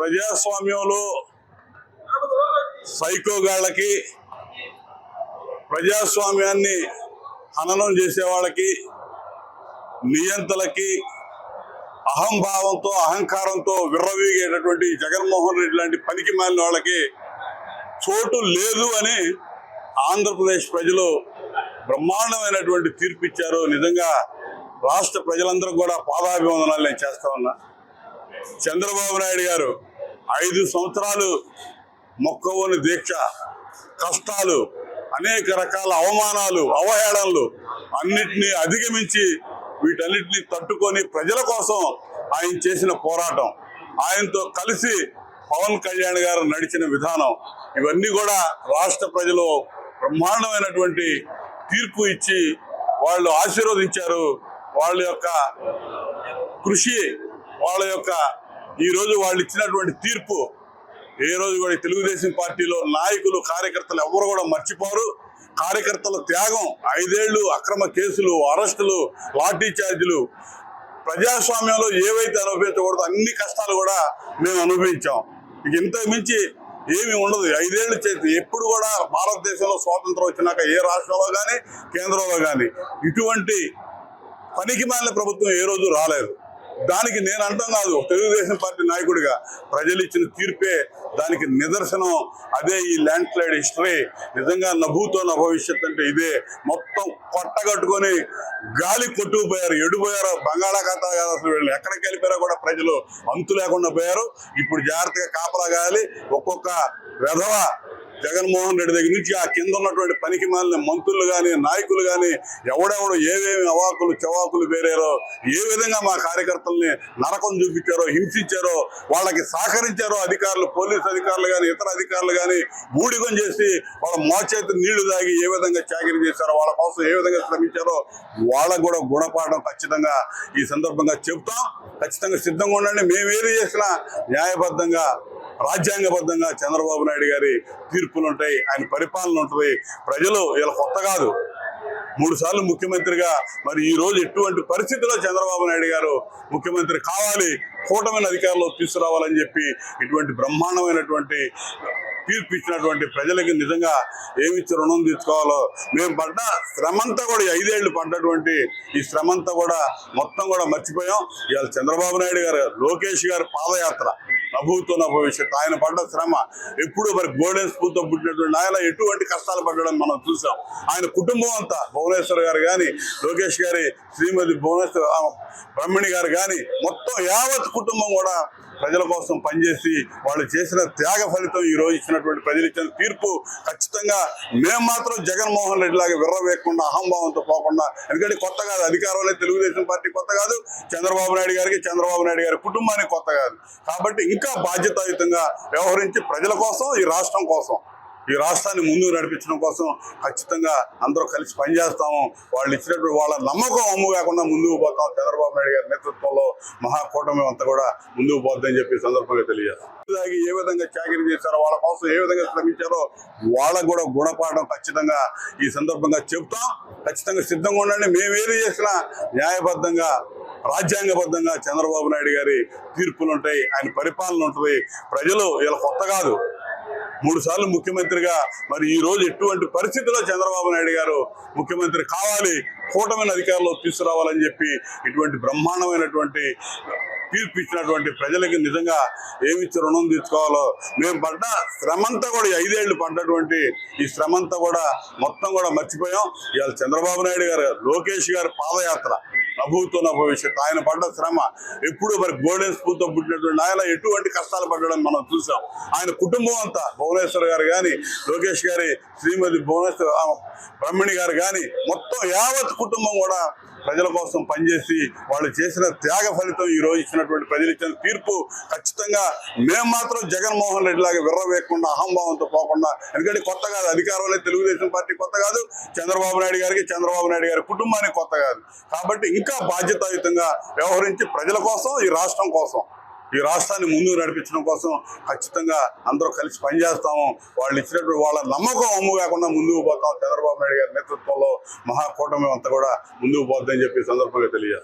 ప్రజాస్వామ్యంలో సైకోగాళ్ళకి ప్రజాస్వామ్యాన్ని హననం చేసే వాళ్ళకి నియంతలకి అహంభావంతో అహంకారంతో విర్రవీగేటటువంటి జగన్మోహన్ రెడ్డి లాంటి పనికి మాలిన వాళ్ళకి చోటు లేదు అని ఆంధ్రప్రదేశ్ ప్రజలు బ్రహ్మాండమైనటువంటి తీర్పు ఇచ్చారు నిజంగా రాష్ట్ర ప్రజలందరూ కూడా పాదాభివందనాలు నేను చేస్తా ఉన్నా. చంద్రబాబు నాయుడు గారు ఐదు సంవత్సరాలు మొక్కవోని దీక్ష కష్టాలు అనేక రకాల అవమానాలు అవహేళనలు అన్నిటినీ అధిగమించి వీటన్నిటిని తట్టుకొని ప్రజల కోసం ఆయన చేసిన పోరాటం. ఆయనతో కలిసి పవన్ కళ్యాణ్ గారు నడిచిన విధానం. ఇవన్నీ కూడా రాష్ట్ర ప్రజలు బ్రహ్మాండమైనటువంటి తీర్పు ఇచ్చి వాళ్ళు ఆశీర్వదించారు. వాళ్ళ యొక్క కృషి వాళ్ళ యొక్క ఈ రోజు వాళ్ళు ఇచ్చినటువంటి తీర్పు ఏ రోజు కూడా తెలుగుదేశం పార్టీలో నాయకులు కార్యకర్తలు ఎవరు కూడా మర్చిపోరు. కార్యకర్తల త్యాగం ఐదేళ్ళు అక్రమ కేసులు అరెస్టులు లాఠీ ఛార్జీలు. ప్రజాస్వామ్యంలో ఏవైతే అనుభవించకూడదు అన్ని కష్టాలు కూడా మేము అనుభవించాం. ఇక ఇంత మించి ఏమి ఉండదు. ఐదేళ్ళు చేతి ఎప్పుడు కూడా భారతదేశంలో స్వాతంత్రం వచ్చినాక ఏ రాష్ట్రంలో కానీ కేంద్రంలో కానీ ఇటువంటి పనికి ప్రభుత్వం ఏ రోజు రాలేదు. దానికి నేను అంటాం కాదు. తెలుగుదేశం పార్టీ నాయకుడిగా ప్రజలు ఇచ్చిన తీర్పే దానికి నిదర్శనం. అదే ఈ ల్యాండ్ స్లైడ్ హిస్టరీ. నిజంగా నభూతో నా భవిష్యత్ అంటే ఇదే. మొత్తం కొట్టగట్టుకొని గాలి కొట్టుకుపోయారు. ఎడిపోయారు. బంగాళాఖాతా కాదు అసలు వీళ్ళు. ఎక్కడికి వెళ్ళిపోయారో కూడా ప్రజలు అంతు లేకుండా పోయారు. ఇప్పుడు జాగ్రత్తగా కాపలా కాయాలి ఒక్కొక్క వెధవ జగన్మోహన్ రెడ్డి దగ్గర నుంచి ఆ కింద ఉన్నటువంటి పనికి మాలిన మంత్రులు కానీ నాయకులు కానీ ఎవడెవడు ఏవేమి అవాకులు చవాకులు పేరారో ఏ విధంగా మా కార్యకర్తల్ని నరకం చూపించారో హింసించారో వాళ్ళకి సహకరించారో అధికారులు పోలీస్ అధికారులు కానీ ఇతర అధికారులు కానీ ఊడిగం చేసి వాళ్ళ మోచేతి నీళ్ళు తాగి ఏ విధంగా చాకరీ చేశారో వాళ్ళ కోసం ఏ విధంగా శ్రమించారో వాళ్ళకు కూడా గుణపాఠం ఖచ్చితంగా ఈ సందర్భంగా చెప్తాం ఖచ్చితంగా సిద్ధంగా ఉండండి. మేము ఏది చేసినా న్యాయబద్ధంగా రాజ్యాంగబద్ధంగా చంద్రబాబు నాయుడు గారి తీర్పులు ఉంటాయి ఆయన పరిపాలన ఉంటుంది. ప్రజలు ఇలా కొత్త కాదు. మూడు సార్లు ముఖ్యమంత్రిగా మరి ఈ రోజు ఎటువంటి పరిస్థితిలో చంద్రబాబు నాయుడు గారు ముఖ్యమంత్రి కావాలి కూటమిని అధికారంలో తీసుకురావాలని చెప్పి ఇటువంటి బ్రహ్మాండమైనటువంటి తీర్పు ఇచ్చినటువంటి ప్రజలకి నిజంగా ఏమిచ్చి రుణం తీసుకోవాలో? మేము పడ్డ శ్రమంతా కూడా ఐదేళ్ళు పడ్డటువంటి ఈ శ్రమంతా కూడా మొత్తం కూడా మర్చిపోయాం. ఇవాళ చంద్రబాబు నాయుడు గారు లోకేష్ గారి పాదయాత్ర. ప్రభుత్వం నా భవిష్యత్ ఆయన పడ్డ శ్రమ. ఎప్పుడు మరి గోల్డెన్ స్పూన్తో పుట్టినటువంటి ఆయన ఎటువంటి కష్టాలు పడ్డడం మనం చూసాం. ఆయన కుటుంబం అంతా భువనేశ్వర్ గారు కానీ లోకేష్ గారి శ్రీమతి భువనేశ్వర్ ఆ, బ్రహ్మణి గారు కానీ మొత్తం యావత్ కుటుంబం కూడా ప్రజల కోసం పనిచేసి వాళ్ళు చేసిన త్యాగ ఫలితం ఈ రోజు ఇచ్చినటువంటి ప్రజలు ఇచ్చిన తీర్పు ఖచ్చితంగా మేము మాత్రం జగన్మోహన్ రెడ్డి లాగా విర్రవేయకుండా అహంభావంతో పోకుండా ఎందుకంటే కొత్త కాదు. అధికారంలో తెలుగుదేశం పార్టీ కొత్త కాదు చంద్రబాబు నాయుడు గారికి చంద్రబాబు నాయుడు గారి కుటుంబానికి కొత్త కాదు. కాబట్టి ఇంకా బాధ్యతాయుతంగా వ్యవహరించి ప్రజల కోసం ఈ రాష్ట్రం కోసం. ఈ రాష్ట్రాన్ని ముందుకు నడిపించడం కోసం ఖచ్చితంగా అందరూ కలిసి పనిచేస్తాము. వాళ్ళు ఇచ్చినటువంటి వాళ్ళ నమ్మకం అమ్ము కాకుండా ముందుకు పోతాం. చంద్రబాబు నాయుడు గారి నేతృత్వంలో మహాకూటమి అంతా కూడా ముందుకు పోద్దని చెప్పి సందర్భంగా తెలియజేస్తాం. తాగి ఏ విధంగా చాకరీ చేశారో వాళ్ళ కోసం ఏ విధంగా శ్రమించారో వాళ్ళకు కూడా గుణపాఠం ఖచ్చితంగా ఈ సందర్భంగా చెప్తాం ఖచ్చితంగా సిద్ధంగా ఉండండి. మేము ఏది చేసినా న్యాయబద్ధంగా రాజ్యాంగబద్ధంగా చంద్రబాబు నాయుడు గారి తీర్పులు ఉంటాయి ఆయన పరిపాలన ఉంటుంది. ప్రజలు ఇలా కొత్త కాదు. మూడు సార్లు ముఖ్యమంత్రిగా మరి ఈ రోజు ఎటువంటి పరిస్థితిలో చంద్రబాబు నాయుడు గారు ముఖ్యమంత్రి కావాలి కూటమిని అధికారంలో తీసుకురావాలని చెప్పి ఇటువంటి బ్రహ్మాండమైనటువంటి తీర్పు ఇచ్చినటువంటి ప్రజలకి నిజంగా ఏమిచ్చి రుణం తీసుకోవాలో మేము పడ్డ శ్రమంతా కూడా ఐదేళ్ళు పడ్డటువంటి ఈ శ్రమంతా కూడా మొత్తం కూడా మర్చిపోయాం. ఇవాళ చంద్రబాబు నాయుడు గారు లోకేష్ గారి పాదయాత్ర. నభూతో భవిష్యత్తు. ఆయన పడ్డ శ్రమ ఎప్పుడు మరి గోల్డెన్ స్పూన్తో పుట్టినటువంటి ఆయన ఎటువంటి కష్టాలు పడ్డడం మనం చూసాం. ఆయన కుటుంబం అంతా భువనేశ్వర్ గారు కానీ లోకేష్ గారి శ్రీమతి భువనేశ్వర్ బ్రహ్మిణి బ్రహ్మణి గారు కానీ మొత్తం యావత్ కుటుంబం కూడా ప్రజల కోసం పనిచేసి వాళ్ళు చేసిన త్యాగ ఫలితం ఈ రోజు ఇచ్చినటువంటి ప్రజలు ఇచ్చిన తీర్పు ఖచ్చితంగా మేము మాత్రం జగన్మోహన్ రెడ్డి లాగా విర్రవేయకుండా అహంభావంతో పోకుండా ఎందుకంటే కొత్త కాదు అధికారంలో తెలుగుదేశం పార్టీ కొత్త కాదు చంద్రబాబు నాయుడు గారికి చంద్రబాబు నాయుడు గారి కుటుంబానికి కొత్త కాదు. కాబట్టి ఇంకా బాధ్యతాయుతంగా వ్యవహరించి ప్రజల కోసం ఈ రాష్ట్రం కోసం. ఈ రాష్ట్రాన్ని ముందుకు నడిపించడం కోసం ఖచ్చితంగా అందరూ కలిసి పనిచేస్తాము. వాళ్ళు ఇచ్చినటువంటి వాళ్ళ నమ్మకం అమ్ము కాకుండా ముందుకు పోతాం. చంద్రబాబు నాయుడు గారి నేతృత్వంలో మహాకూటమి అంతా కూడా ముందుకు పోద్దని చెప్పి సందర్భంగా తెలియజేస్తాం.